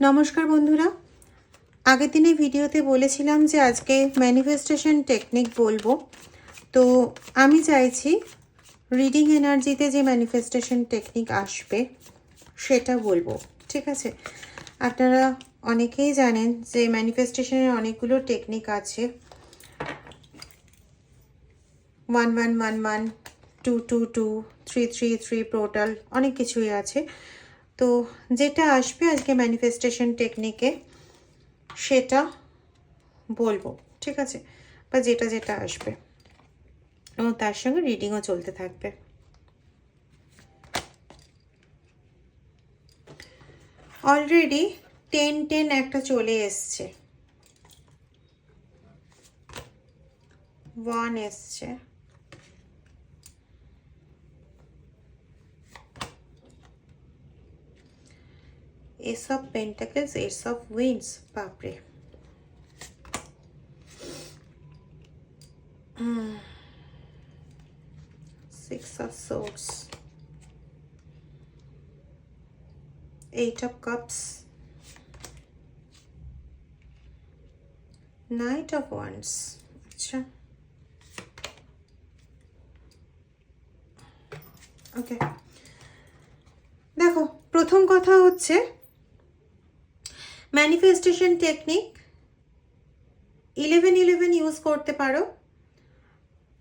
নমস্কার বন্ধুরা। আগের দিনে ভিডিওতে বলেছিলাম যে আজকে ম্যানিফেস্টেশন টেকনিক বলব। তো আমি চাইছি রিডিং এনার্জিতে যে ম্যানিফেস্টেশন টেকনিক আসবে, সেটা বলব, ঠিক আছে? আপনারা অনেকেই জানেন যে ম্যানিফেস্টেশনের অনেকগুলো টেকনিক আছে। One one one one two two two three three three portal অনেক কিছুই আছে। তো যেটা আসবে আজকে ম্যানিফেস্টেশন টেকনিকে সেটা বলব, ঠিক আছে? বা যেটা যেটা আসবে। এবং তার সঙ্গে রিডিংও চলতে থাকবে। অলরেডি টেন টেন একটা চলে এসছে। ওয়ান এসছে। Ace of pentacles ace of wands বাপরে। Six of swords eight of cups knight of wands আচ্ছা। ওকে দেখো, প্রথম কথা হচ্ছে manifestation technique eleven eleven use করতে পারো।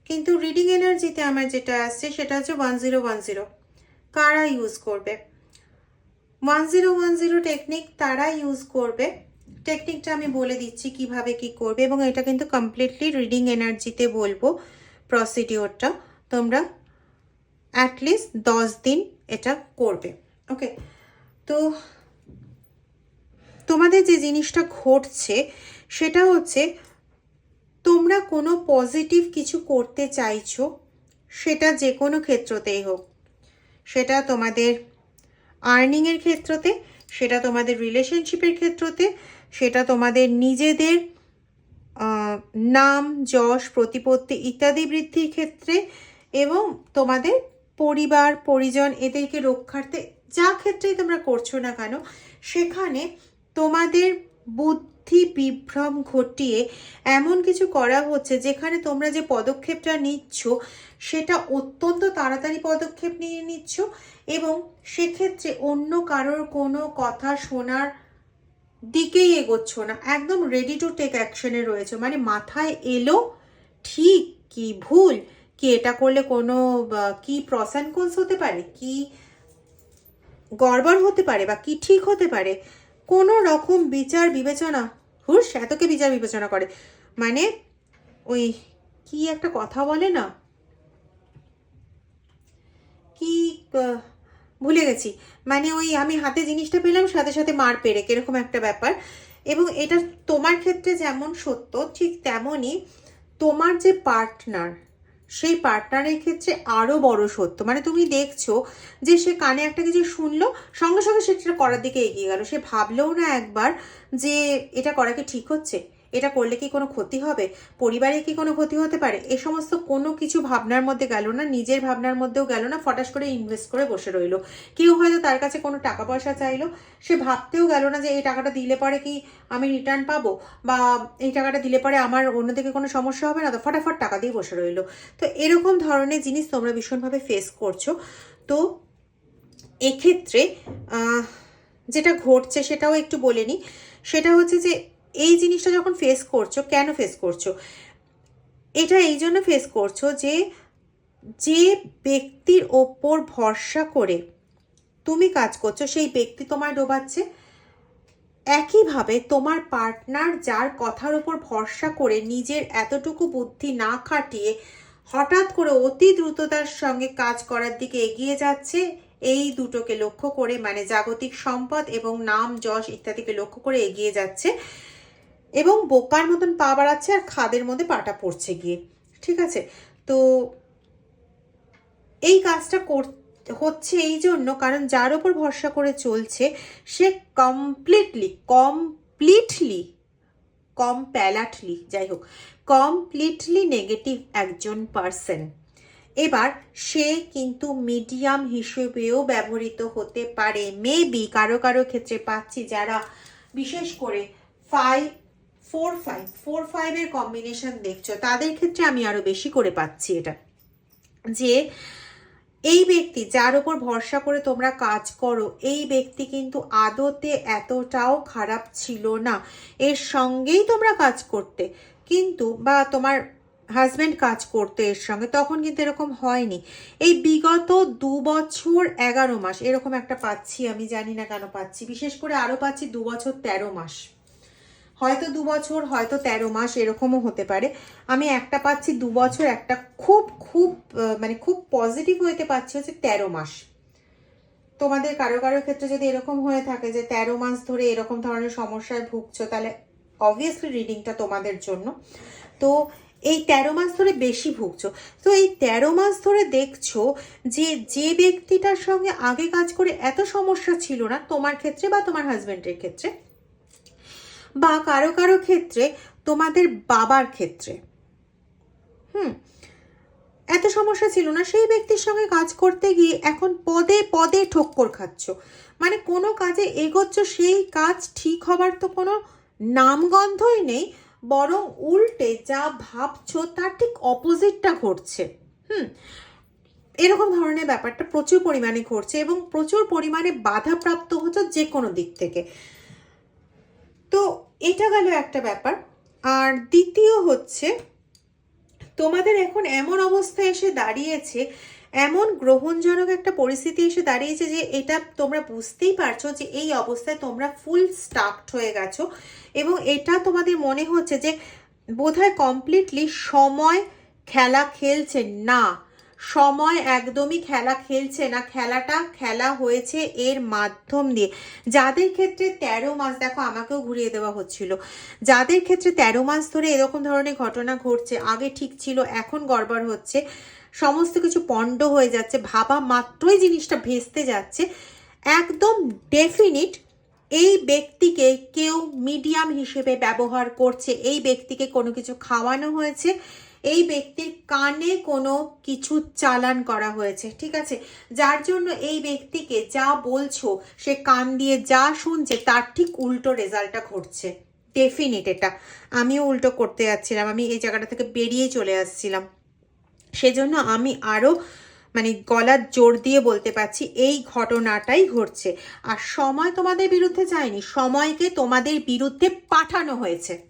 কিন্তু রিডিং এনার্জিতে আমার যেটা আসছে সেটা হচ্ছে ওয়ান জিরো ওয়ান জিরো কারা ইউজ করবে? One zero one zero technique তারা ইউজ করবে। টেকনিকটা আমি বলে দিচ্ছি কীভাবে কি করবে এবং এটা কিন্তু কমপ্লিটলি রিডিং এনার্জিতে বলব প্রসিডিওরটা তোমরা অ্যাটলিস্ট দশ দিন এটা করবে। ওকে তো তোমাদের যে জিনিসটা ঘটছে, সেটা হচ্ছে তোমরা কোনো পজিটিভ কিছু করতে চাইছো, সেটা যে কোনো ক্ষেত্রতেই হোক। সেটা তোমাদের আর্নিংয়ের ক্ষেত্রতে, সেটা তোমাদের রিলেশনশিপের ক্ষেত্রতে, সেটা তোমাদের নিজেদের নাম, যশ, প্রতিপত্তি ইত্যাদি বৃদ্ধির ক্ষেত্রে এবং তোমাদের পরিবার, পরিজন এদেরকে রক্ষার্থে যা ক্ষেত্রেই তোমরা করছ না কেন, সেখানে তোমাদের বুদ্ধি বিভ্রম ঘটিয়ে এমন কিছু করা হচ্ছে যেখানে তোমরা যে পদক্ষেপটা নিচ্ছ, সেটা অত্যন্ত তাড়াতাড়ি পদক্ষেপ নিয়ে নিচ্ছ এবং সেক্ষেত্রে অন্য কারোর কোনো কথা শোনার দিকেই এগোচ্ছ না। একদম রেডি টু টেক অ্যাকশনে রয়েছে। মানে মাথায় এলো, ঠিক কি ভুল? কি এটা করলে কোনো কি প্রসান কোলস হতে পারে? কি গড়বড় হতে পারে? বা কি ঠিক হতে পারে? কোনো রকম বিচার বিবেচনা। হুস এতকে বিচার বিবেচনা করে। মানে ওই, কি একটা কথা বলে না? কি ভুলে গেছি। মানে ওই আমি হাতে জিনিসটা পেলাম, সাথে সাথে মার পেরে এরকম একটা ব্যাপার। এবং এটা তোমার ক্ষেত্রে যেমন সত্য, ঠিক তেমনই তোমার যে পার্টনার সেই পার্টনারের ক্ষেত্রে আরও বড় সত্য। মানে তুমি দেখছ যে সে কানে একটা কিছু শুনলো, সঙ্গে সঙ্গে সেটা করার দিকে এগিয়ে গেল। সে ভাবলেও না একবার যে এটা করা কি ঠিক হচ্ছে। এটা করলে কি কোনো ক্ষতি হবে? পরিবারে কি কোনো ক্ষতি হতে পারে? এ সমস্ত কোনো কিছু ভাবনার মধ্যে গেল না, নিজের ভাবনার মধ্যেও গেল না, ফটাস করে ইনভেস্ট করে বসে রইল। কেউ হয়তো তার কাছে কোনো টাকা পয়সা চাইলো, সে ভাবতেও গেল না যে এই টাকাটা দিলে পরে কি আমি রিটার্ন পাবো বা এই টাকাটা দিলে পরে আমার অন্যদিকে কোনো সমস্যা হবে না? তো ফটাফট টাকা দিয়ে বসে রইল। তো এরকম ধরনের জিনিস তোমরা ভীষণভাবে ফেস করছ। তো এক্ষেত্রে যেটা ঘটছে সেটাও একটু বলে নিই। সেটা হচ্ছে যে এই জিনিসটা যখন ফেস করছ, কেন ফেস করছ? এটা এই জন্য ফেস করছ যে যে ব্যক্তির ওপর ভরসা করে তুমি কাজ করছ, সেই ব্যক্তি তোমায় ডোবাচ্ছে। একইভাবে তোমার পার্টনার যার কথার ওপর ভরসা করে নিজের এতটুকু বুদ্ধি না খাটিয়ে হঠাৎ করে অতি দ্রুততার সঙ্গে কাজ করার দিকে এগিয়ে যাচ্ছে, এই দুটোকে লক্ষ্য করে মানে জাগতিক সম্পদ এবং নাম, যশ ইত্যাদিকে লক্ষ্য করে এগিয়ে যাচ্ছে। এবং বোকার মতন পা বাড়াচ্ছে আর খাদের মধ্যে পাটা পড়ছে গিয়ে। ঠিক আছে? তো এই কাজটা কর, হচ্ছে এই জন্য কারণ যার ওপর ভরসা করে চলছে, সে কমপ্লিটলি কমপ্লিটলি কমপ্যালাটলি যাই হোক কমপ্লিটলি নেগেটিভ একজন পার্সন এবার সে কিন্তু মিডিয়াম হিসেবেও ব্যবহৃত হতে পারে। মেবি কারও কারও ক্ষেত্রে পাচ্ছি যারা বিশেষ করে ফাইভ ফোর ফাইভ ফোর ফাইভের কম্বিনেশন দেখছ। তাদের ক্ষেত্রে আমি আরও বেশি করে পাচ্ছি এটা। যে এই ব্যক্তি যার উপর ভরসা করে তোমরা কাজ করো, এই ব্যক্তি কিন্তু আদতে এতটাও খারাপ ছিল না। এর সঙ্গেই তোমরা কাজ করতে। কিন্তু বা তোমার হাজব্যান্ড কাজ করতে এর সঙ্গে, তখন কিন্তু এরকম হয়নি। এই বিগত দু বছর এগারো মাস, এরকম একটা পাচ্ছি, আমি জানি না কেন পাচ্ছি। বিশেষ করে আরও পাচ্ছি দু বছর তেরো মাস। হয়তো দু বছর, হয়তো তেরো মাস, এরকমও হতে পারে। আমি একটা পাচ্ছি দু বছর, একটা খুব খুব মানে খুব পজিটিভ হইতে পাচ্ছি হচ্ছে তেরো মাস। তোমাদের কারও কারও ক্ষেত্রে যদি এরকম হয়ে থাকে যে তেরো মাস ধরে এরকম ধরনের সমস্যায় ভুগছো, তাহলে অবভিয়াসলি রিডিংটা তোমাদের জন্য। তো এই তেরো মাস ধরে বেশি ভুগছো। তো এই তেরো মাস ধরে দেখছ যে যে ব্যক্তিটার সঙ্গে আগে কাজ করে এত সমস্যা ছিল না, তোমার ক্ষেত্রে বা তোমার হাজব্যান্ডের ক্ষেত্রে? বা কারও কারও ক্ষেত্রে, তোমাদের বাবার ক্ষেত্রে। হুম, এত সমস্যা ছিল না। সেই ব্যক্তির সঙ্গে কাজ করতে গিয়ে এখন পদে পদে ঠক্কর খাচ্ছ। মানে কোনো কাজে এগোচ্ছ, সেই কাজ ঠিক হবার তো কোনো নামগন্ধই নেই। বরং উল্টে যা ভাবছ, তার ঠিক অপোজিটটা ঘটছে। হুম, এরকম ধরনের ব্যাপারটা প্রচুর পরিমাণে ঘটছে এবং প্রচুর পরিমাণে বাধাপ্রাপ্ত হচ্ছে যে কোনো দিক থেকে। তো এটা গেল একটা ব্যাপার। আর দ্বিতীয় হচ্ছে, তোমাদের এখন এমন অবস্থায় এসে দাঁড়িয়েছে, এমন গ্রহণজনক একটা পরিস্থিতি এসে দাঁড়িয়েছে যে এটা তোমরা বুঝতেই পারছ যে এই অবস্থায় তোমরা ফুল স্টাকড হয়ে গেছো এবং এটা তোমাদের মনে হচ্ছে যে বোধহয় কমপ্লিটলি সময় খেলা খেলছে না। সময় একদমই খেলা খেলছে না। খেলাটা খেলা হয়েছে এর মাধ্যম দিয়ে। যাদের ক্ষেত্রে তেরো মাস, দেখো আমাকেও ঘুরিয়ে দেওয়া হচ্ছিল। যাদের ক্ষেত্রে তেরো মাস ধরে এরকম ধরনের ঘটনা ঘটছে, আগে ঠিক ছিল, এখন গড়বড় হচ্ছে, সমস্ত কিছু পণ্ড হয়ে যাচ্ছে, ভাবা মাত্রই জিনিসটা ভেস্তে যাচ্ছে, একদম ডেফিনিট এই ব্যক্তিকে কেউ মিডিয়াম হিসেবে ব্যবহার করছে, এই ব্যক্তিকে কোনো কিছু খাওয়ানো হয়েছে এই ব্যক্তির কানে কোনো কিছু চালান করা হয়েছে, ঠিক আছে? যার জন্য এই ব্যক্তিকে যা বলছো, সে কান দিয়ে যা শুনছে, তার ঠিক উল্টো রেজাল্টটা ঘটছে। ডেফিনিট এটা। আমিও উল্টো করতে যাচ্ছিলাম, আমি এই জায়গাটা থেকে বেরিয়ে চলে আসছিলাম। সেজন্য আমি আরও মানে গলার জোর দিয়ে বলতে পারছি, এই ঘটনাটাই ঘটছে। আর সময় তোমাদের বিরুদ্ধে যায়নি, সময়কে তোমাদের বিরুদ্ধে পাঠানো হয়েছে।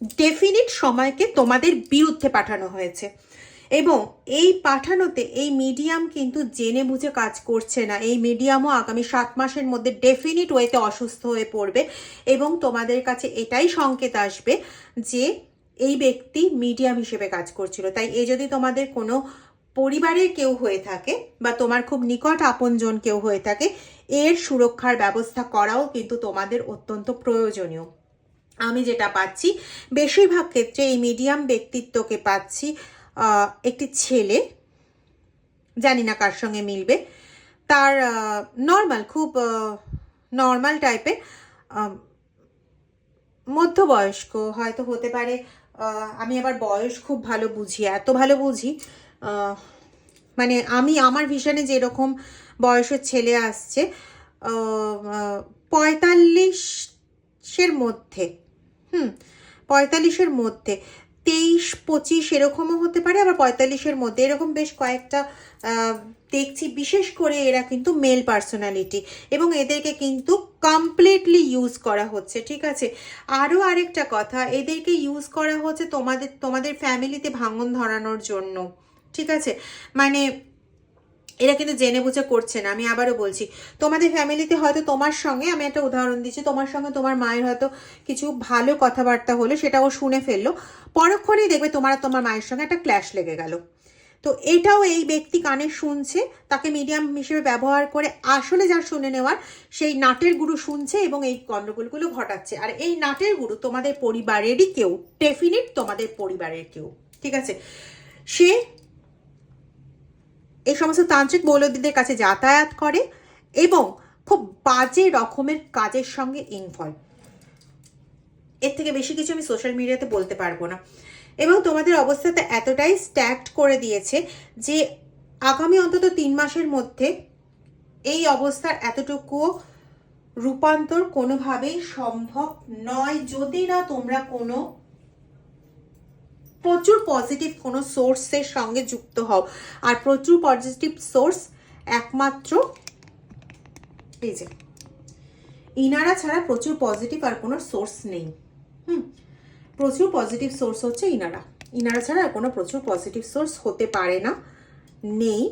ডেফিনিট সময়কে তোমাদের বিরুদ্ধে পাঠানো হয়েছে। এবং এই পাঠানোতে এই মিডিয়াম কিন্তু জেনে বুঝে কাজ করছে না। এই মিডিয়ামও আগামী সাত মাসের মধ্যে ডেফিনিট ওয়েতে অসুস্থ হয়ে পড়বে এবং তোমাদের কাছে এটাই সংকেত আসবে যে এই ব্যক্তি মিডিয়াম হিসেবে কাজ করছিল। তাই এ যদি তোমাদের কোনো পরিবারের কেউ হয়ে থাকে বা তোমার খুব নিকট আপনজন কেউ হয়ে থাকে, এর সুরক্ষার ব্যবস্থা করাও কিন্তু তোমাদের অত্যন্ত প্রয়োজনীয়। আমি যেটা পাচ্ছি, বেশিরভাগ ক্ষেত্রে এই মিডিয়াম ব্যক্তিত্বকে পাচ্ছি একটি ছেলে, জানি না কার সঙ্গে মিলবে, তার নর্মাল খুব নর্মাল টাইপের মধ্যবয়স্ক, হয়তো হতে পারে আমি আবার বয়স খুব ভালো বুঝি, এত ভালো বুঝি মানে আমি আমার ভিশনে যেরকম বয়সের ছেলে আসছে পঁয়তাল্লিশের মধ্যে হুম, পঁয়তাল্লিশের মধ্যে। তেইশ, পঁচিশ এরকমও হতে পারে, আবার পঁয়তাল্লিশের মধ্যে। এরকম বেশ কয়েকটা দেখছি। বিশেষ করে এরা কিন্তু মেল পার্সোনালিটি এবং এদেরকে কিন্তু কমপ্লিটলি ইউজ করা হচ্ছে, ঠিক আছে? আরও আরেকটা কথা, এদেরকে ইউজ করা হচ্ছে তোমাদের তোমাদের ফ্যামিলিতে ভাঙন ধরানোর জন্য, ঠিক আছে? মানে এরা কিন্তু জেনে বুঝে করছে না, আমি আবারও বলছি। তোমাদের ফ্যামিলিতে হয়তো তোমার সঙ্গে, আমি একটা উদাহরণ দিচ্ছি, তোমার সঙ্গে তোমার মায়ের হয়তো কিছু ভালো কথাবার্তা হলো, সেটা ও শুনে ফেলল। পরক্ষণেই দেখবে তোমার তোমার মায়ের সঙ্গে একটা ক্ল্যাশ লেগে গেল। তো এটাও এই ব্যক্তি কানে শুনছে, তাকে মিডিয়াম হিসেবে ব্যবহার করে আসলে যার শুনে নেওয়ার, সেই নাটের গুরু শুনছে এবং এই গণ্ডগোলগুলো ঘটাচ্ছে। আর এই নাটের গুরু তোমাদের পরিবারেরই কেউ ডেফিনিট তোমাদের পরিবারের কেউ, ঠিক আছে? সে এই সমস্ত তান্ত্রিক মৌলবীদের কাছে যাতায়াত করে এবং খুব বাজে রকমের কাজের সঙ্গে ইনভলভ এর থেকে বেশি কিছু আমি সোশ্যাল মিডিয়াতে বলতে পারব না। এবং তোমাদের অবস্থাতে এতটাই স্ট্যাক্ট করে দিয়েছে যে আগামী অন্তত তিন মাসের মধ্যে এই অবস্থার এতটুকুও রূপান্তর কোনোভাবেই সম্ভব নয়। যদি না তোমরা কোনো প্রচুর পজিটিভ কোনো সোর্সের সঙ্গে যুক্ত হও। আর প্রচুর পজিটিভ সোর্স একমাত্র এই যে, ইনারা ছাড়া প্রচুর পজিটিভ আর কোনো সোর্স নেই। হুম, প্রচুর পজিটিভ সোর্স হচ্ছে ইনারা। ইনারা ছাড়া আর কোনো প্রচুর পজিটিভ সোর্স হতে পারে না, নেই।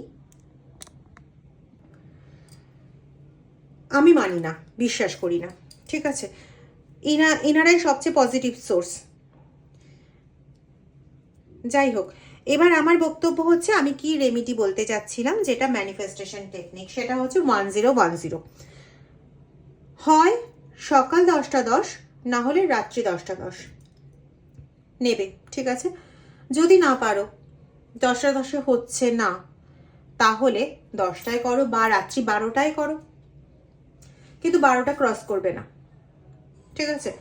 আমি মানি না, বিশ্বাস করি না, ঠিক আছে? ইনা, ইনারাই সবচেয়ে পজিটিভ সোর্স যাই হোক, এবার আমার বক্তব্য হচ্ছে আমি কি রেমিডি বলতে চাচ্ছিলাম, যেটা ম্যানিফেস্টেশন টেকনিক সেটা হচ্ছে ওয়ান জিরো ওয়ান জিরো হয় সকাল দশটা দশ, না হলে রাত্রি দশটা দশ। নেবে, ঠিক আছে? যদি না পারো, দশটা দশে হচ্ছে না, তাহলে দশটায় করো বা রাত্রি বারোটায় করো। কিন্তু বারোটা ক্রস করবে না। ঠিক আছে?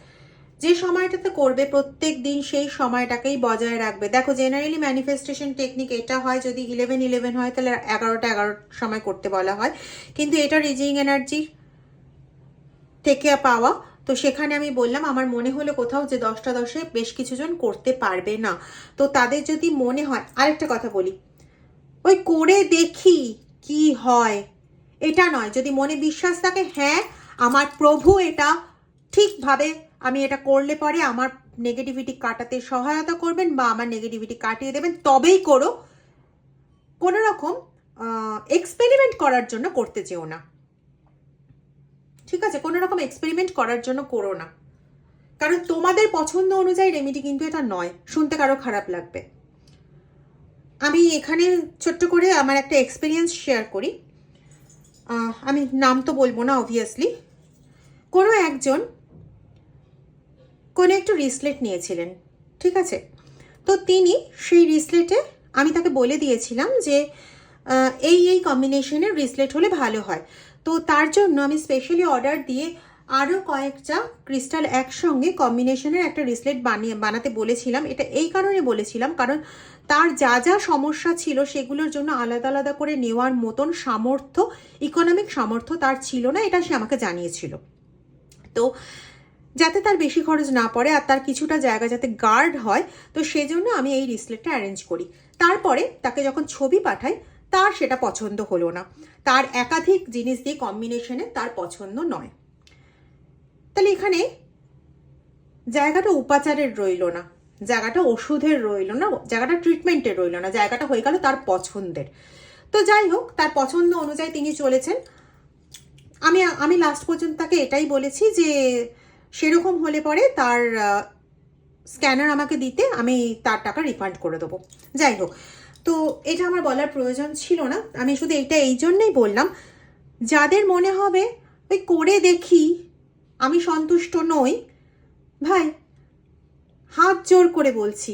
যে সময়টাতে করবে প্রত্যেক দিন সেই সময়টাকেই বজায় রাখবে। দেখো জেনারেলি ম্যানিফেস্টেশন টেকনিক এটা হয় যদি ইলেভেন ইলেভেন হয়, তাহলে এগারোটা এগারো সময় করতে বলা হয়। কিন্তু এটা রিজিং এনার্জি থেকে পাওয়া। তো সেখানে আমি বললাম, আমার মনে হলো কোথাও যে দশটা দশে বেশ কিছুজন করতে পারবে না। তো তাদের যদি মনে হয়, আরেকটা কথা বলি। ওই করে দেখি কি হয়। এটা নয়, যদি মনে বিশ্বাস থাকে হ্যাঁ আমার প্রভু এটা ঠিকভাবে আমি এটা করলে পরে আমার নেগেটিভিটি কাটাতে সহায়তা করবেন বা আমার নেগেটিভিটি কাটিয়ে দেবেন। তবেই করো। কোনো রকম এক্সপেরিমেন্ট করার জন্য করতে চেও না। ঠিক আছে? কোনো রকম এক্সপেরিমেন্ট করার জন্য করো না। কারণ তোমাদের পছন্দ অনুযায়ী রেমিডি কিন্তু এটা নয়। শুনতে কারও খারাপ লাগবে। আমি এখানে ছোট্ট করে আমার একটা এক্সপিরিয়েন্স শেয়ার করি। আমি নাম তো বলব না অবভিয়াসলি কোনো একজন কোনো একটু রিসলেট নিয়েছিলেন, ঠিক আছে? তো তিনি সেই রিসলেটে, আমি তাকে বলে দিয়েছিলাম যে এই এই কম্বিনেশনের রিসলেট হলে ভালো হয়। তো তার জন্য আমি স্পেশালি অর্ডার দিয়ে আরও কয়েকটা ক্রিস্টাল একসঙ্গে কম্বিনেশনের একটা রিসলেট বানিয়ে, বানাতে বলেছিলাম। এটা এই কারণে বলেছিলাম, কারণ তার যা যা সমস্যা ছিল সেগুলোর জন্য আলাদা আলাদা করে নেওয়ার মতন সামর্থ্য ইকোনমিক সামর্থ্য তার ছিল না, এটা সে আমাকে জানিয়েছিল। তো যাতে তার বেশি খরচ না পড়ে আর তার কিছুটা জায়গা যাতে গার্ড হয়, তো সেজন্য আমি এই রিসলেটটা অ্যারেঞ্জ করি। তারপরে তাকে যখন ছবি পাঠাই, তার সেটা পছন্দ হলো না। তার একাধিক জিনিস দিয়ে কম্বিনেশনে তার পছন্দ নয়। তাহলে এখানে জায়গাটা উপাচারের রইল না, জায়গাটা ওষুধের রইল না, জায়গাটা ট্রিটমেন্টের রইল না, জায়গাটা হয়ে গেল তার পছন্দের। তো যাই হোক, তার পছন্দ অনুযায়ী তিনি চলেছেন। আমি আমি লাস্ট পর্যন্ত তাকে এটাই বলেছি যে সেরকম হলে পরে তার স্ক্যানার আমাকে দিতে আমি তার টাকা রিফান্ড করে দেবো। যাই হোক, তো এটা আমার বলার প্রয়োজন ছিল না। আমি শুধু এইটা এই জন্যই বললাম, যাদের মনে হবে, ওই করে দেখি, আমি সন্তুষ্ট নই। ভাই, হাত জোর করে বলছি,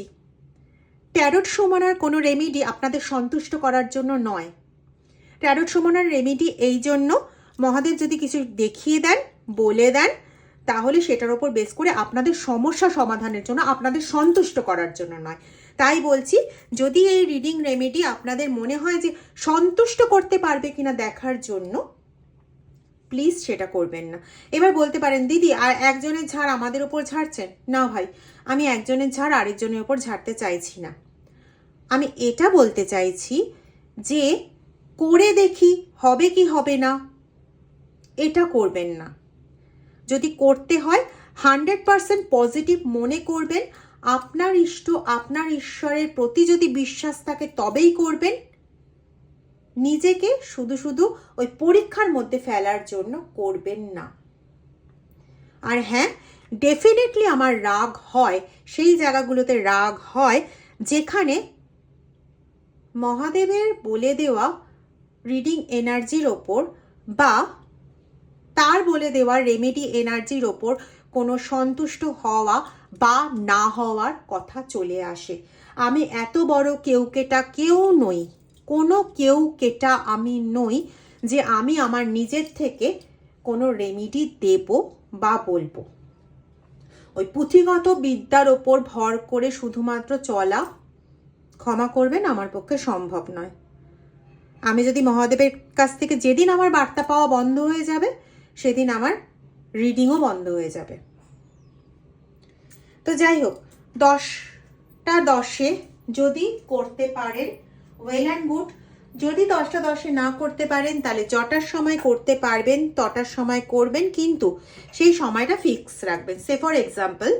ট্যারোট সমানার কোনো রেমিডি আপনাদের সন্তুষ্ট করার জন্য নয়। ট্যারোট সমানার রেমিডি এই জন্য, মহাদেব যদি কিছু দেখিয়ে দেন, বলে দেন তাহলে সেটার ওপর বেস করে আপনাদের সমস্যা সমাধানের জন্য, আপনাদের সন্তুষ্ট করার জন্য নয়। তাই বলছি, যদি এই রিডিং রেমেডি আপনাদের মনে হয় যে সন্তুষ্ট করতে পারবে কিনা দেখার জন্য প্লিজ সেটা করবেন না। এবার বলতে পারেন, দিদি, আর একজনের ঝাড় আমাদের ওপর ঝাড়ছেন? না ভাই, আমি একজনের ঝাড় আরেকজনের ওপর ঝাড়তে চাইছি না। আমি এটা বলতে চাইছি যে, করে দেখি, হবে কি হবে না? এটা করবেন না। যদি করতে হয়, হান্ড্রেড পারসেন্ট পজিটিভ মনে করবেন। আপনার ইষ্ট, আপনার ঈশ্বরের প্রতি যদি বিশ্বাস থাকে, তবেই করবেন। নিজেকে শুধু শুধু ওই পরীক্ষার মধ্যে ফেলার জন্য করবেন না। আর হ্যাঁ ডেফিনেটলি আমার রাগ হয়, সেই জায়গাগুলোতে রাগ হয়, যেখানে মহাদেবের বলে দেওয়া রিডিং এনার্জির ওপর বা তার বলে দেওয়া রেমেডি এনার্জির ওপর কোনো সন্তুষ্ট হওয়া বা না হওয়ার কথা চলে আসে। আমি এত বড় কেউ কেটা কেউ নই, কোনো কেউ কেটা আমি নই যে আমি আমার নিজের থেকে কোনো রেমিডি দেব বা বলব। ওই পুঁথিগত বিদ্যার ওপর ভর করে শুধুমাত্র চলা ক্ষমা করবেন আমার পক্ষে সম্ভব নয়। আমি যদি মহাদেবের কাছ থেকে যেদিন আমার বার্তা পাওয়া বন্ধ হয়ে যাবে সেদিন আমার রিডিংও বন্ধ হয়ে যাবে। তো যাই হোক, দশটা দশে যদি করতে পারেন ওয়েল অ্যান্ড গুড যদি দশটা দশে না করতে পারেন, তাহলে যটার সময় করতে পারবেন, তটার সময় করবেন, কিন্তু সেই সময়টা ফিক্স রাখবেন। সে ফর এক্সাম্পল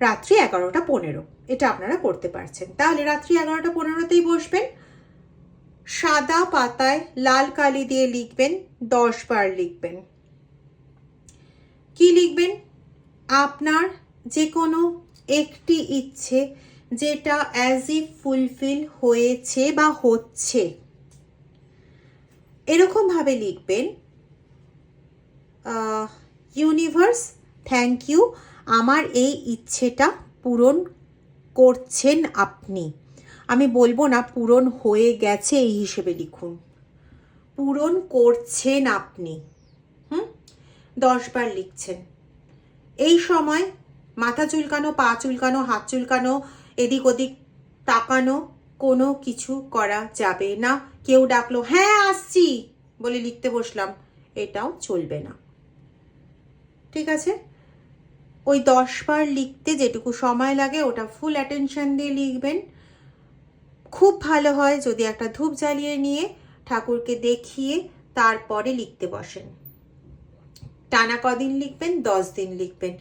রাত্রি এগারোটা পনেরো, এটা আপনারা করতে পারছেন। তাহলে রাত্রি এগারোটা পনেরোতেই বসবেন সাদা পাতায় লাল কালি দিয়ে লিখবেন দশ বার লিখবেন। কি লিখবেন? আপনার যে কোনো একটি ইচ্ছে যেটা অ্যাজ ইফ ফুলফিল হয়েছে বা হচ্ছে। এরকমভাবে লিখবেন ইউনিভার্স, থ্যাংক ইউ, আমার এই ইচ্ছেটা পূরণ করছেন আপনি। আমি বলব না পূরণ হয়ে গেছে এই হিসেবে লিখুন। পূরণ করছেন আপনি। হুম? দশবার লিখছেন। এই সময় মাথা চুলকানো, পা চুলকানো, হাত চুলকানো, এদিক ওদিক তাকানো, কোনো কিছু করা যাবে না। কেউ ডাকলো হ্যাঁ আসছি! বলে লিখতে বসলাম। এটাও চলবে না। ঠিক আছে? ওই দশ বার লিখতে যেটুকু সময় লাগে ওটা ফুল অ্যাটেনশন দিয়ে লিখবেন। খুব ভালো হয় যদি একটা ধূপ জ্বালিয়ে নিয়ে ঠাকুরকে দেখিয়ে তারপরে লিখতে বসেন। টানা কদিন লিখবেন? দশ দিন লিখবেন।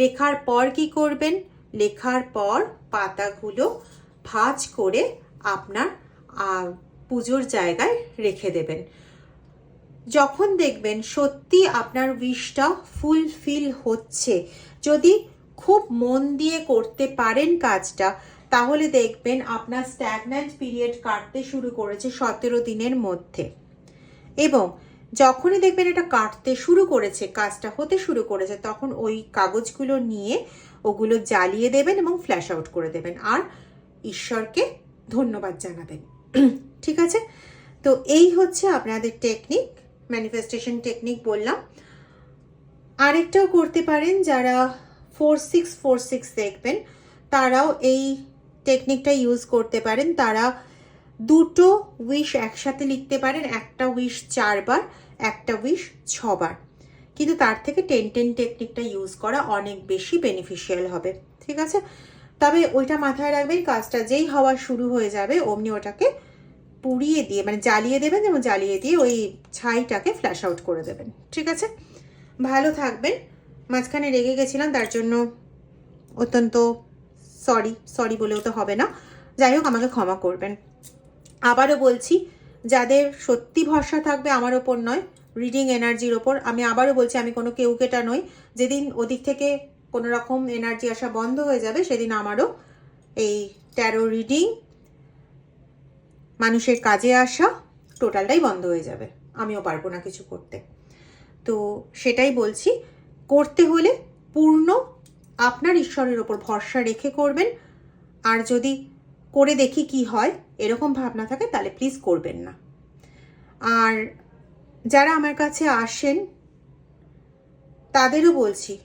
লেখার পর কি করবেন? লেখার পর পাতাগুলো ভাঁজ করে আপনার পুজোর জায়গায় রেখে দেবেন। যখন দেখবেন সত্যি আপনার উইশটা ফুলফিল হচ্ছে, যদি খুব মন দিয়ে করতে পারেন কাজটা তাহলে দেখবেন আপনার স্ট্যাগন্যান্ট পিরিয়ড কাটতে শুরু করেছে সতেরো দিনের মধ্যে। এবং যখনই দেখবেন এটা কাটতে শুরু করেছে, কাজটা হতে শুরু করেছে, তখন ওই কাগজগুলো নিয়ে ওগুলো জ্বালিয়ে দেবেন এবং ফ্ল্যাশ আউট করে দেবেন। আর ঈশ্বরকে ধন্যবাদ জানাবেন। ঠিক আছে? তো এই হচ্ছে আপনাদের টেকনিক ম্যানিফেস্টেশন টেকনিক বললাম। আরেকটাও করতে পারেন যারা ফোর সিক্স ফোর সিক্স দেখবেন, তারাও এই টেকনিকটা ইউজ করতে পারেন, তারা দুটো উইশ একসাথে লিখতে পারেন, একটা উইশ চারবার, একটা উইশ ছবার। কিন্তু তার থেকে টেন টেন টেকনিকটা ইউজ করা অনেক বেশি বেনিফিশিয়াল হবে, ঠিক আছে? তবে ওইটা মাথায় রাখবেন, কাজটা যেই হওয়া শুরু হয়ে যাবে, অমনি ওটাকে পুড়িয়ে দিয়ে মানে জ্বালিয়ে দেবেন এবং জ্বালিয়ে দিয়ে ওই ছাইটাকে ফ্ল্যাশ আউট করে দেবেন, ঠিক আছে? ভালো থাকবেন। মাঝখানে রেগে গেছিলাম, তার জন্য অত্যন্ত সরি সরি বলেও তো হবে না। যাই হোক, আমাকে ক্ষমা করবেন। আবারও বলছি, যাদের সত্যি ভরসা থাকবে আমার ওপর নয় রিডিং এনার্জির ওপর, আমি আবারও বলছি, আমি কোনো কেউকেটা নই। যেদিন ওদিক থেকে কোনো রকম এনার্জি আসা বন্ধ হয়ে যাবে, সেদিন আমারও এই ট্যারো রিডিং মানুষের কাজে আসা টোটালটাই বন্ধ হয়ে যাবে। আমিও পারব না কিছু করতে। তো সেটাই বলছি, করতে হলে পূর্ণ আপনার ঈশ্বরের ওপর ভরসা রেখে করবেন। আর যদি করে দেখি কি হয়, এরকম ভাবনা থাকে, তাহলে প্লিজ করবেন না। আর যারা আমার কাছে আসেন, তাদেরও বলছি,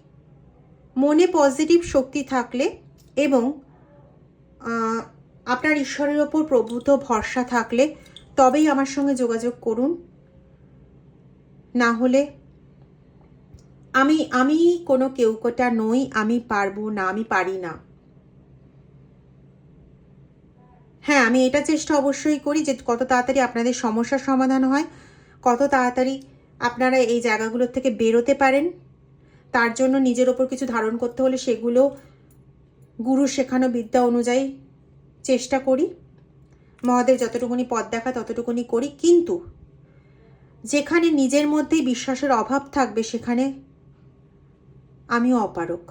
মনে পজিটিভ শক্তি থাকলে এবং আপনার ঈশ্বরের ওপর প্রভূত ভরসা থাকলে তবেই আমার সঙ্গে যোগাযোগ করুন। না হলে আমি আমি কোনো কেউকটা নই, আমি পারব না, আমি পারি না। হ্যাঁ আমি এটা চেষ্টা অবশ্যই করি যে কত তাড়াতাড়ি আপনাদের সমস্যার সমাধান হয়, কত তাড়াতাড়ি আপনারা এই জায়গাগুলোর থেকে বেরোতে পারেন। তার জন্য নিজের ওপর কিছু ধারণ করতে হলে সেগুলো গুরু শেখানো বিদ্যা অনুযায়ী চেষ্টা করি। মহাদেব যতটুকুনি পথ দেখা ততটুকুনি করি। কিন্তু যেখানে নিজের মধ্যেই বিশ্বাসের অভাব থাকবে সেখানে আমিও অপারক